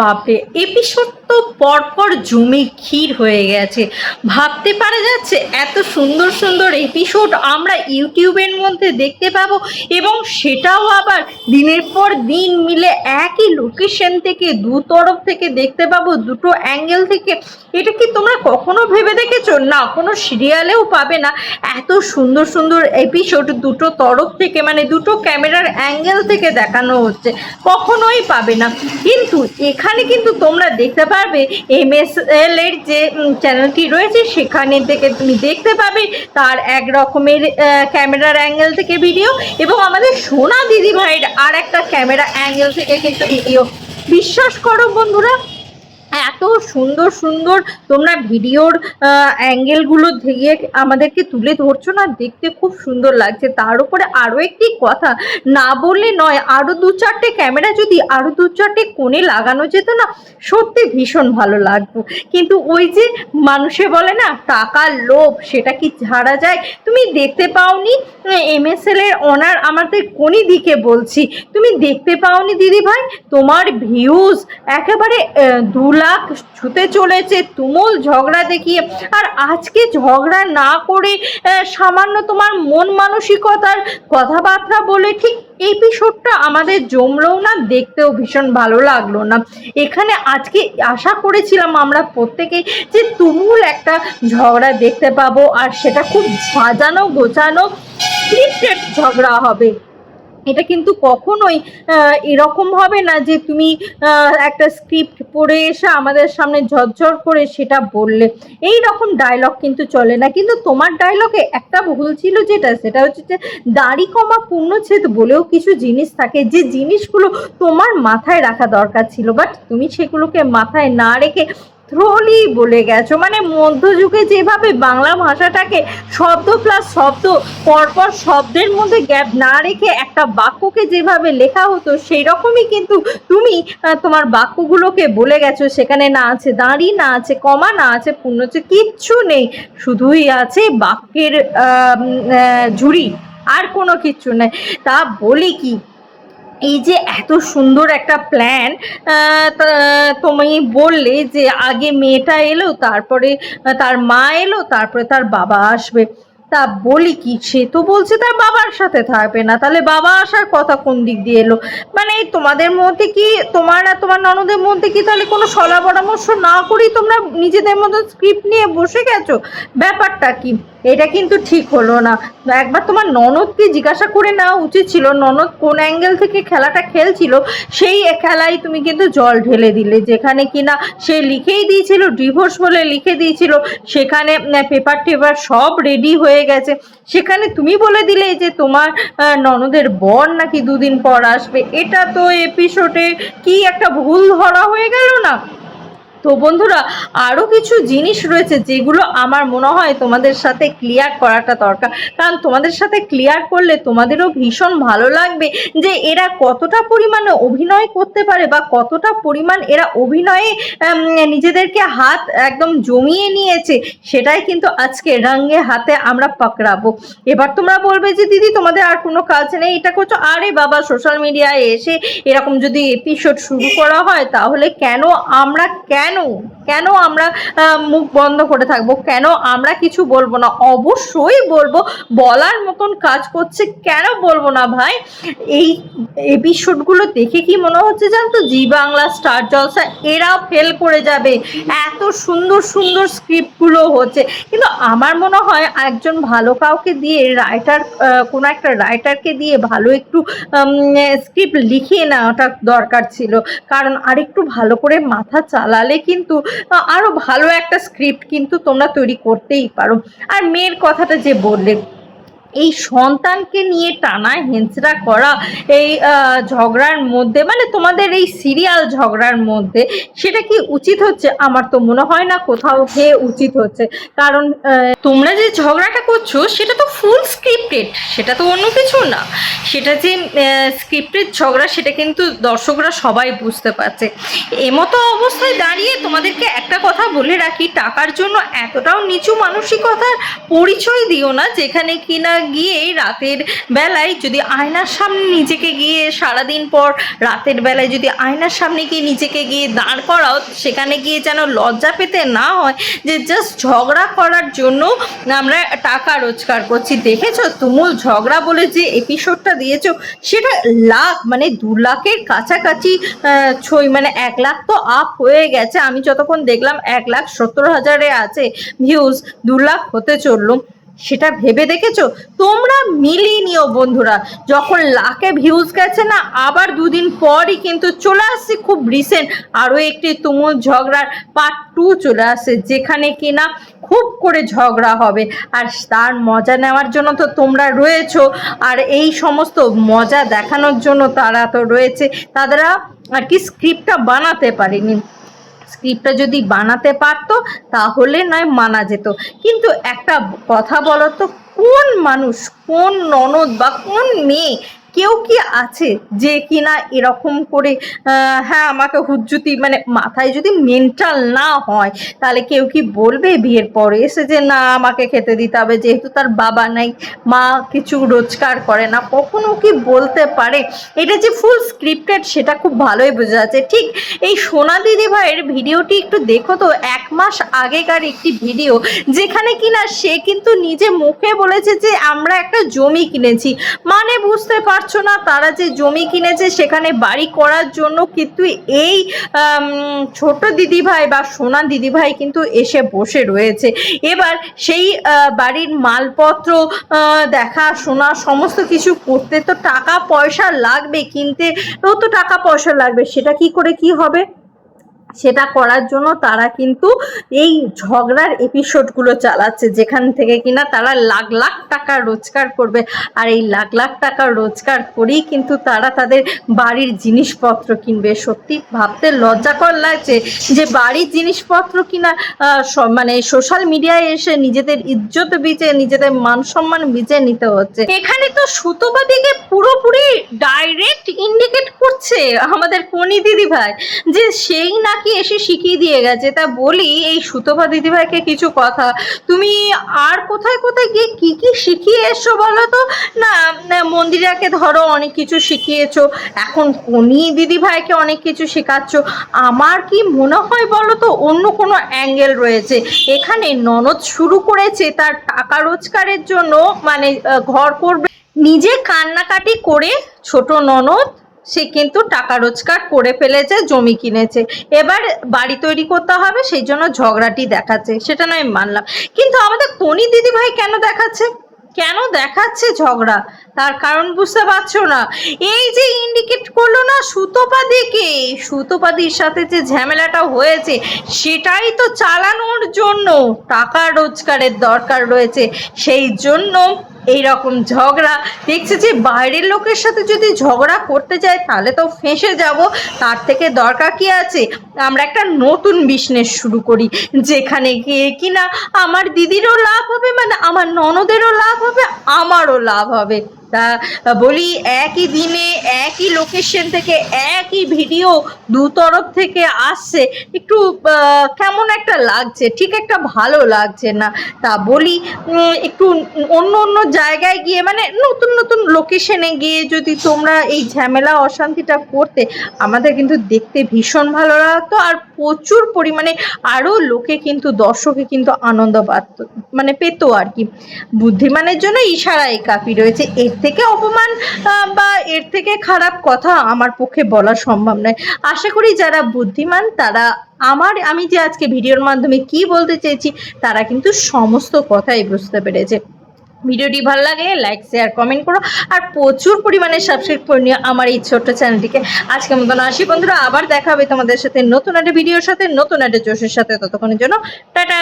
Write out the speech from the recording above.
বাপরে, এপিসোড তো পরপর জমে ক্ষীর হয়ে গেছে। ভাবতে পারা যাচ্ছে এত সুন্দর সুন্দর এপিসোড আমরা ইউটিউবের মধ্যে দেখতে পাবো এবং সেটাও আবার দিনের পর দিন মিলে একই লোকেশন থেকে দু তরফ থেকে দেখতে পাবো, দুটো অ্যাঙ্গেল থেকে। এটা কি তোমরা কখনো ভেবে দেখেছ? না, কোনো সিরিয়ালেও পাবে না। এত সুন্দর সুন্দর এপিসোড দুটো তরফ থেকে মানে দুটো ক্যামেরার অ্যাঙ্গেল থেকে দেখানো হচ্ছে, কখনোই পাবে না। কিন্তু এখানে কিন্তু তোমরা দেখতে পারবে এম এস এল এর যে চ্যানেলটি রয়েছে, সেখানে থেকে তুমি দেখতে পাবে তার এক রকমের ক্যামেরার অ্যাঙ্গেল থেকে ভিডিও এবং আমাদের সোনা দিদি ভাইয়ের আর একটা ক্যামেরা অ্যাঙ্গেল থেকে কিন্তু ভিডিও বিশ্বাস করো বন্ধুরা এত সুন্দর সুন্দর তোমরা ভিডিওর অ্যাঙ্গেলগুলো দিয়ে আমাদেরকে তুলে ধরছো না, দেখতে খুব সুন্দর লাগছে। তার উপরে আরও একটি কথা, না বললে নয় আরও দু চারটে ক্যামেরা যদি আরও দু চারটে কোণে লাগানো যেত না, সত্যি ভীষণ ভালো লাগতো। কিন্তু ওই যে মানুষে বলে না, টাকার লোভ, সেটা কি ছাড়া যায়? তুমি দেখতে পাওনি এমএসএল এর অনার আমাদের কোনি দিকে বলছি। তুমি দেখতে পাওনি দিদি ভাই তোমার ভিউজ একেবারে দু লাখ ছুতে চলেছে, তুমুল ঝগড়া দেখিয়ে। আর আজকে ঝগড়া না করে সামান্য তোমার মন মানসিকতার কথাবার্তা বলে ঠিক এপিসোডটা আমাদের জমলেও না, দেখতেও ভীষণ ভালো লাগল না। এখানে আজকে আশা করেছিলাম আমরা প্রত্যেকেই যে তুমুল একটা ঝগড়া দেখতে পাবো, আর সেটা খুব সাজানো গোছানো ঝগড়া হবে। এটা কিন্তু কখনোই এরকম হবে না যে তুমি একটা স্ক্রিপ্ট পড়ে এসে আমাদের সামনে ঝরঝর করে সেটা বললে। এই রকম ডায়লগ কিন্তু চলে না। কিন্তু তোমার ডায়লগে একটা ভুল ছিল যেটা, সেটা হচ্ছে যে দাড়ি কমা পূর্ণচ্ছেদ বলেও কিছু জিনিস থাকে। যে জিনিসগুলো তোমার মাথায় রাখা দরকার ছিল বাট তুমি সেগুলোকে মাথায় না রেখে থ্রোলি বলে গেছো। মানে মধ্যযুগে যেভাবে বাংলা ভাষাটাকে শব্দ প্লাস শব্দ, পরপর শব্দের মধ্যে গ্যাপ না রেখে একটা বাক্যকে যেভাবে লেখা হতো সেই রকমই কিন্তু তুমি তোমার বাক্যগুলোকে বলে গেছো। সেখানে না আছে দাঁড়ি, না আছে কমা, না আছে পূর্ণ পূর্ণচ্ছে কিচ্ছু নেই। শুধুই আছে বাক্যের ঝুড়ি, আর কোনো কিচ্ছু নেই। তা বলি কি এই যে এত সুন্দর একটা প্ল্যান তুমি বললে যে আগে মেয়েটা এলো, তারপরে তার মা এলো, তারপরে তার বাবা আসবে। তা বলি কি, সে তো বলছে তার বাবার সাথে থাকবে না, তাহলে বাবা আসার কথা কোন দিক দিয়ে এলো? মানে তোমাদের মধ্যে কি, তোমার আর তোমার ননদের মধ্যে কি তাহলে কোনো সলা পরামর্শ না করেই তোমরা নিজেদের মতো স্ক্রিপ্ট নিয়ে বসে গেছো? ব্যাপারটা কি? এটা কিন্তু ঠিক হলো না। একবার তোমার ননদকে জিজ্ঞাসা করে নেওয়া উচিত ছিল, ননদ কোন অ্যাঙ্গেল থেকে খেলাটা খেলছিল, সেই খেলায় তুমি কিন্তু জল ঢেলে দিলে। যেখানে কিনা সে লিখেই দিয়েছিল ডিভোর্স বলে লিখে দিয়েছিল, সেখানে পেপার টেপার সব রেডি হয়ে গেছে। সেখানে তুমি বলে দিলে যে তোমার ননদের বর নাকি দুদিন পর আসবে। এটা তো এপিসোডে কি একটা ভুল ধরা হয়ে গেল না? তো বন্ধুরা আরও কিছু জিনিস রয়েছে যেগুলো আমার মনে হয় তোমাদের সাথে ক্লিয়ার করাটা দরকার। কারণ তোমাদের সাথে ক্লিয়ার করলে তোমাদেরও ভীষণ ভালো লাগবে যে এরা কতটা পরিমাণে অভিনয় করতে পারে বা কতটা পরিমাণ এরা অভিনয়ে নিজেদেরকে হাত একদম জমিয়ে নিয়েছে, সেটাই কিন্তু আজকে রঙে হাতে আমরা পাকড়াবো। এবার তোমরা বলবে যে, দিদি, তোমাদের আর কোনো কাজ নেই, এটা করছ? আরে বাবা সোশ্যাল মিডিয়ায় এসে এরকম যদি এপিসোড শুরু করা হয়, তাহলে কেন আমরা কেন কেন? কেন আমরা মুখ বন্ধ করে থাকব? কেন আমরা কিছু বলব না? অবশ্যই বলব, বলার মতন কাজ করছে কেন বলব না ভাই? এই এপিসোডগুলো দেখে কি মনে হচ্ছে জানতো জি বাংলা, স্টার জলসা এরাও ফেল করে যাবে। এত সুন্দর সুন্দর স্ক্রিপ্টগুলো হচ্ছে। কিন্তু আমার মনে হয় একজন ভালো কাউকে দিয়ে রাইটার কোনো একটা রাইটারকে দিয়ে ভালো একটু স্ক্রিপ্ট লিখিয়ে নেওয়াটা দরকার ছিল। কারণ আরেকটু ভালো করে মাথা চালালে কিন্তু আহ, আরও ভালো একটা স্ক্রিপ্ট কিন্তু তোমরা তৈরি করতেই পারো। আর মেয়ের কথাটা যে বললে এই সন্তানকে নিয়ে টানা হেঁচড়া করা এই ঝগড়ার মধ্যে মানে তোমাদের এই সিরিয়াল ঝগড়ার মধ্যে সেটা কি উচিত হচ্ছে? আমার তো মনে হয় না কোথাও গিয়ে উচিত হচ্ছে। কারণ তোমরা যে ঝগড়াটা করছ সেটা তো ফুল স্ক্রিপ্টেড সেটা তো অন্য কিছু না। সেটা যে স্ক্রিপ্টের ঝগড়া সেটা কিন্তু দর্শকরা সবাই বুঝতে পারছে। এমতো অবস্থায় দাঁড়িয়ে তোমাদেরকে একটা কথা বলে রাখি, টাকার জন্য এতটাও নিচু মানসিকতার পরিচয় দিও না, যেখানে কিনা গিয়ে রাতের বেলায় যদি আয়নার সামনে নিজেকে গিয়ে সারাদিন পর রাতের বেলায় যদি আয়নার সামনে গিয়ে নিজেকে গিয়ে দাঁড় করাও, সেখানে গিয়ে যেন লজ্জা পেতে না হয়, যে জাস্ট ঝগড়া করার জন্য আমরা টাকা রোজগার করছি। দেখেছ? তুমুল ঝগড়া বলে যে এপিসোডটা দিয়েছ, সেটা লাখ মানে দু লাখের কাছাকাছি ছই মানে এক লাখ তো আপ হয়ে গেছে। আমি যতক্ষণ দেখলাম এক লাখ সত্তর হাজারে আছে ভিউজ দু লাখ হতে চলল। সেটা ভেবে দেখেছ? তোমরা মিলিয়ে নিও বন্ধুরা। যখন লাখে ভিউজ গেছে না, আবার দুদিন পরই কিন্তু চলে আসছে খুব রিসেন্ট আরও একটি তুমুল ঝগড়ার পার্ট টু চলে আসছে, যেখানে কিনা খুব করে ঝগড়া হবে। আর তার মজা নেওয়ার জন্য তো তোমরা রয়েছো। আর এই সমস্ত মজা দেখানোর জন্য তারা তো রয়েছে। তারা আর কি স্ক্রিপ্টটা বানাতে পারেনি। স্ক্রিপ্টটা যদি বানাতে পারতো, তাহলে নয় মানা যেত। কিন্তু একটা কথা বলতো, কোন মানুষ, কোন ননদ বা কোন মেয়ে কেউ কি আছে যে কিনা এরকম করে হ্যাঁ আমাকে হুজ্জুতি মানে মাথায় যদি মেন্টাল না হয়, তাহলে কেউ কি বলবে বিয়ের পরে? এসে যে না, আমাকে খেতে দিতে হবে, যেহেতু তার বাবা নাই, মা কিছু রোজগার করে না, কখনো কি বলতে পারে? এটা যে ফুল স্ক্রিপ্টেড সেটা খুব ভালোই বোঝা যাচ্ছে। ঠিক এই সোনা দিদি ভাইয়ের ভিডিওটি একটু দেখো তো, এক মাস আগেকার একটি ভিডিও, যেখানে কিনা সে কিন্তু নিজে মুখে বলেছে যে, আমরা একটা জমি কিনেছি। মানে বুঝতে পারছ না? তারা যে জমি কিনেছে, সেখানে বাড়ি করার জন্য কিন্তু এই ছোট দিদি ভাই বা সোনা দিদি ভাই কিন্তু এসে বসে রয়েছে। এবার সেই বাড়ির মালপত্র দেখা শোনা সমস্ত কিছু করতে তো টাকা পয়সা লাগবে, কিনতে তো টাকা পয়সা লাগবে, সেটা কি করে কি হবে? সেটা করার জন্য তারা কিন্তু এই ঝগড়ার এপিসোডগুলো চালাচ্ছে, যেখান থেকে কিনা তারা লাখ লাখ টাকা রোজগার করবে। আর এই লাখ লাখ টাকা রোজগার করেই কিন্তু তারা তাদের বাড়ির জিনিসপত্র কিনবে। সত্যি ভাবতে লজ্জাকর লাগছে যে বাড়ির জিনিসপত্র কিনা মানে সোশ্যাল মিডিয়ায় এসে নিজেদের ইজ্জত বিচে, নিজেদের মান সম্মান বিচে নিতে হচ্ছে। এখানে তো সুতোবাদিকে পুরোপুরি ডাইরেক্ট ইন্ডিকেট করছে আমাদের কনি দিদি ভাই যে সেই নাকি এসে শিখিয়ে দিয়ে গেছে? তা বলি এই সুতোপা দিদিভাইকে কিছু কথা। তুমি আর কোথায় কোথায় গিয়ে কি কি শিখিয়ে এসছো বলো তো? না, মন্দিরাকে ধরো অনেক কিছু শিখিয়েছো। এখন কনি দিদিভাইকে অনেক কিছু শেখাচ্ছ। আমার কি মনে হয় বলো তো অন্য কোনো অ্যাঙ্গেল রয়েছে। এখানে ননদ শুরু করেছে তার টাকা রোজগারের জন্য মানে ঘর করবে। নিজে কান্নাকাটি করে ছোট ননদ সে কিন্তু টাকা রোজগার করে ফেলেছে, জমি কিনেছে। এবার বাড়ি তৈরি করতে হবে, সেই জন্য ঝগড়াটি দেখাচ্ছে, সেটা নয় মানলাম। কিন্তু আমাদের কোনি দিদিভাই কেন দেখাচ্ছে? কেন দেখাচ্ছে ঝগড়া? তার কারণ বুঝতে পারছ না। এই যে ইন্ডিকেট করল না সুতোপাদিকে, সুতোপাদির সাথে যে ঝামেলাটা হয়েছে, সেটাই তো চালানোর জন্য টাকা রোজগারের দরকার রয়েছে। সেই জন্য এই রকম ঝগড়া। দেখছে যে বাইরের লোকের সাথে যদি ঝগড়া করতে যায়, তাহলে তো ফেঁসে যাব। তার থেকে দরকার কি আছে? আমরা একটা নতুন বিজনেস শুরু করি, যেখানে গিয়ে কিনা আমার দিদিরও লাভ হবে মানে আমার ননদেরও লাভ হবে, আমারও লাভ হবে। তা বলি একই দিনে, একই লোকেশন থেকে একই ভিডিও দু তরফ থেকে আসছে। একটু কেমন একটা লাগছে, ঠিক একটা ভালো লাগছে না। তা বলি একটু অন্য অন্য জায়গায় গিয়ে মানে নতুন নতুন লোকেশনে গিয়ে যদি তোমরা এই ঝামেলা, অশান্তিটা করতে, আমাদের কিন্তু দেখতে ভীষণ ভালো লাগতো। আর প্রচুর পরিমাণে আরও লোকে কিন্তু, দর্শকে কিন্তু আনন্দ পাত মানে পেতো আর কি। বুদ্ধিমানের জন্য ইশারায় কাপি রয়েছে। এর থেকে অপমান বা এর থেকে খারাপ কথা আমার পক্ষে বলা সম্ভব নয়। আশা করি যারা বুদ্ধিমান, তারা আমার, আমি যে আজকে ভিডিওর মাধ্যমে কি বলতে চেয়েছি, তারা কিন্তু সমস্ত কথাই বুঝতে পেরেছে। ভিডিওটি ভালো লাগে লাইক শেয়ার কমেন্ট করো, আর প্রচুর পরিমাণে সাবস্ক্রাইব করে নিও আমার এই ছোট্ট চ্যানেলটিকে আজকে মতন আসি বন্ধুরা, আবার দেখা হবে তোমাদের সাথে নতুন একটা ভিডিওর সাথে, নতুন একটা জোশের সাথে, ততক্ষণের জন্য টাটা!